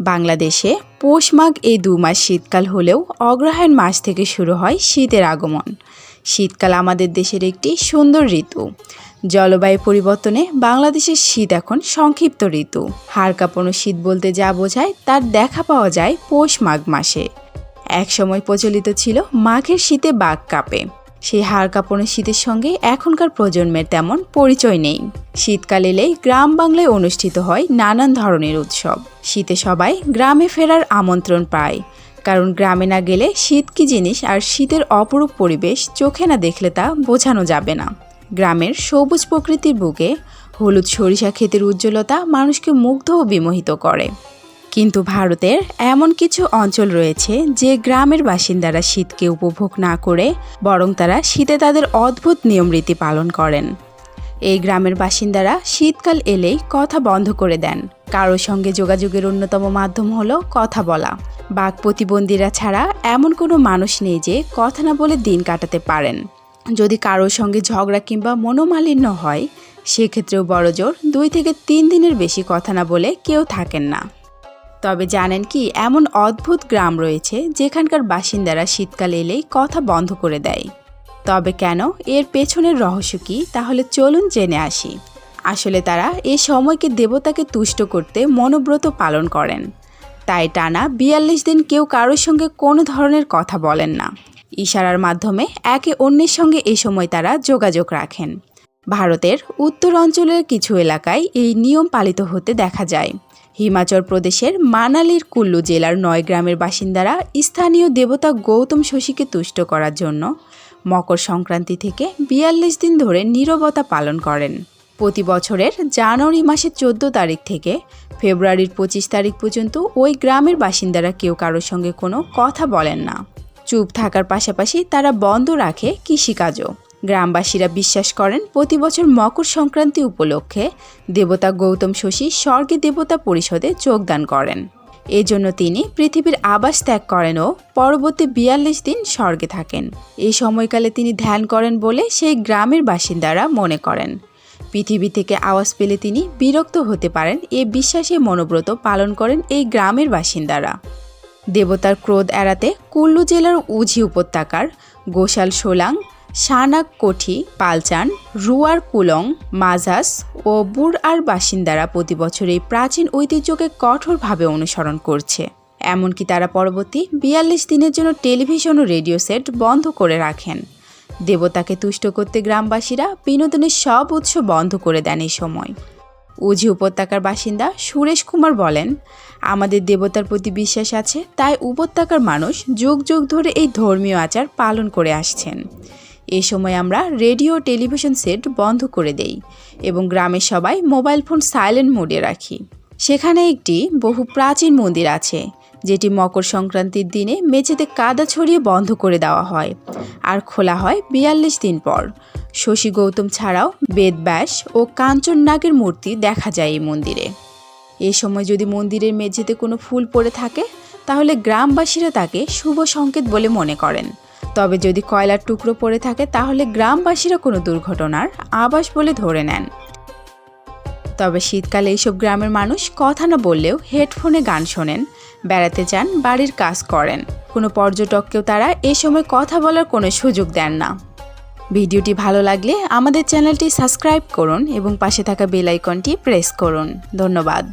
বাংলাদেশে পৌষ মাঘ এই দু মাস শীতকাল হলেও অগ্রহায়ণ মাস থেকে শুরু হয় শীতের আগমন। শীতকাল আমাদের দেশের একটি সুন্দর ঋতু। জলবায়ু পরিবর্তনে বাংলাদেশের শীত এখন সংক্ষিপ্ত ঋতু। হাড় কাঁপানো শীত বলতে যা বোঝায় তার দেখা পাওয়া যায় পৌষ মাঘ মাসে। একসময় প্রচলিত ছিল মাঘের শীতে বাঘ কাঁপে। সেই হাড় কাঁপানো শীতের সঙ্গে এখনকার প্রজন্মের তেমন পরিচয় নেই। শীতকাল এলেই গ্রাম বাংলায় অনুষ্ঠিত হয় নানান ধরনের উৎসব। শীতে সবাই গ্রামে ফেরার আমন্ত্রণ পায়। কারণ গ্রামে না গেলে শীত কি জিনিস আর শীতের অপরূপ পরিবেশ চোখে না দেখলে তা বোঝানো যাবে না। গ্রামের সবুজ প্রকৃতির বুকে হলুদ সরিষা ক্ষেতের উজ্জ্বলতা মানুষকে মুগ্ধ ও বিমোহিত করে। কিন্তু ভারতের এমন কিছু অঞ্চল রয়েছে যে গ্রামের বাসিন্দারা শীতকে উপভোগ না করে বরং তারা শীতে তাদের অদ্ভুত নিয়মরীতি পালন করেন। এই গ্রামের বাসিন্দারা শীতকাল এলেই কথা বন্ধ করে দেন। কারও সঙ্গে যোগাযোগের অন্যতম মাধ্যম হলো কথা বলা। বাক প্রতিবন্ধীরা ছাড়া এমন কোনো মানুষ নেই যে কথা না বলে দিন কাটাতে পারেন। যদি কারোর সঙ্গে ঝগড়া কিংবা মনোমালিন্য হয়, সেক্ষেত্রেও বড়জোর দুই থেকে তিন দিনের বেশি কথা না বলে কেউ থাকেন না। তবে জানেন কি, এমন অদ্ভুত গ্রাম রয়েছে যেখানকার বাসিন্দারা শীতকাল এলেই কথা বন্ধ করে দেয়। তবে কেন? এর পেছনের রহস্য কি? তাহলে চলুন জেনে আসি। আসলে তারা এ সময়কে দেবতাকে তুষ্ট করতে মনোব্রত পালন করেন। তাই টানা বিয়াল্লিশ দিন কেউ কারোর সঙ্গে কোনো ধরনের কথা বলেন না। ইশারার মাধ্যমে একে অন্যের সঙ্গে এ সময় তারা যোগাযোগ রাখেন। ভারতের উত্তর অঞ্চলের কিছু এলাকায় এই নিয়ম পালিত হতে দেখা যায়। হিমাচল প্রদেশের মানালির কুল্লু জেলার নয় গ্রামের বাসিন্দারা স্থানীয় দেবতা গৌতম শশীকে তুষ্ট করার জন্য মকর সংক্রান্তি থেকে বিয়াল্লিশ দিন ধরে নীরবতা পালন করেন। প্রতি বছরের জানুয়ারি মাসের চোদ্দ তারিখ থেকে ফেব্রুয়ারির পঁচিশ তারিখ পর্যন্ত ওই গ্রামের বাসিন্দারা কেউ কারোর সঙ্গে কোনো কথা বলেন না। চুপ থাকার পাশাপাশি তারা বন্ধ রাখে কৃষিকাজও। গ্রামবাসীরা বিশ্বাস করেন, প্রতি বছর মকর সংক্রান্তি উপলক্ষে দেবতা গৌতম শশী স্বর্গে দেবতা পরিষদে যোগদান করেন। এজন্য তিনি পৃথিবীর আবাস ত্যাগ করেন ও পরবর্তী বিয়াল্লিশ দিন স্বর্গে থাকেন। এই সময়কালে তিনি ধ্যান করেন বলে সেই গ্রামের বাসিন্দারা মনে করেন। পৃথিবী থেকে আওয়াজ পেলে তিনি বিরক্ত হতে পারেন, এ বিশ্বাসে মনোব্রত পালন করেন এই গ্রামের বাসিন্দারা। দেবতার ক্রোধ এড়াতে কুল্লু জেলার উঝি উপত্যকার গোশাল সোলাং সানাক কোঠি পালচান, রুয়ার পুলং, মাজাস ও বুড়আর বাসিন্দারা প্রতি বছর এই প্রাচীন ঐতিহ্যকে কঠোরভাবে অনুসরণ করছে। এমনকি তারা পরবর্তী বিয়াল্লিশ দিনের জন্য টেলিভিশন ও রেডিও সেট বন্ধ করে রাখেন। দেবতাকে তুষ্ট করতে গ্রামবাসীরা বিনোদনের সব উৎস বন্ধ করে দেন এই সময়। উজি উপত্যকার বাসিন্দা সুরেশ কুমার বলেন, আমাদের দেবতার প্রতি বিশ্বাস আছে, তাই উপত্যকার মানুষ যুগ যুগ ধরে এই ধর্মীয় আচার পালন করে আসছেন। এ সময় আমরা রেডিও টেলিভিশন সেট বন্ধ করে দেই এবং গ্রামের সবাই মোবাইল ফোন সাইলেন্ট মোডে রাখি। সেখানে একটি বহু প্রাচীন মন্দির আছে, যেটি মকর সংক্রান্তির দিনে মেঝেতে কাদা ছড়িয়ে বন্ধ করে দেওয়া হয় আর খোলা হয় বিয়াল্লিশ দিন পর। শশী গৌতম ছাড়াও বেদব্যাস ও কাঞ্চন নাগের মূর্তি দেখা যায় এই মন্দিরে। এ সময় যদি মন্দিরের মেঝেতে কোনো ফুল পড়ে থাকে, তাহলে গ্রামবাসীরা তাকে শুভ সংকেত বলে মনে করেন। তবে যদি কয়লার টুকরো পড়ে থাকে, তাহলে গ্রামবাসীরা কোনো দুর্ঘটনার আবাস বলে ধরে নেন। তবে শীতকালে এইসব গ্রামের মানুষ কথা না বললেও হেডফোনে গান শোনেন, বেড়াতে যান, বাড়ির কাজ করেন। কোনো পর্যটককেও তারা এ সময় কথা বলার কোনো সুযোগ দেন না। ভিডিওটি ভালো লাগলে আমাদের চ্যানেলটি সাবস্ক্রাইব করুন এবং পাশে থাকা বেল আইকনটি প্রেস করুন। ধন্যবাদ।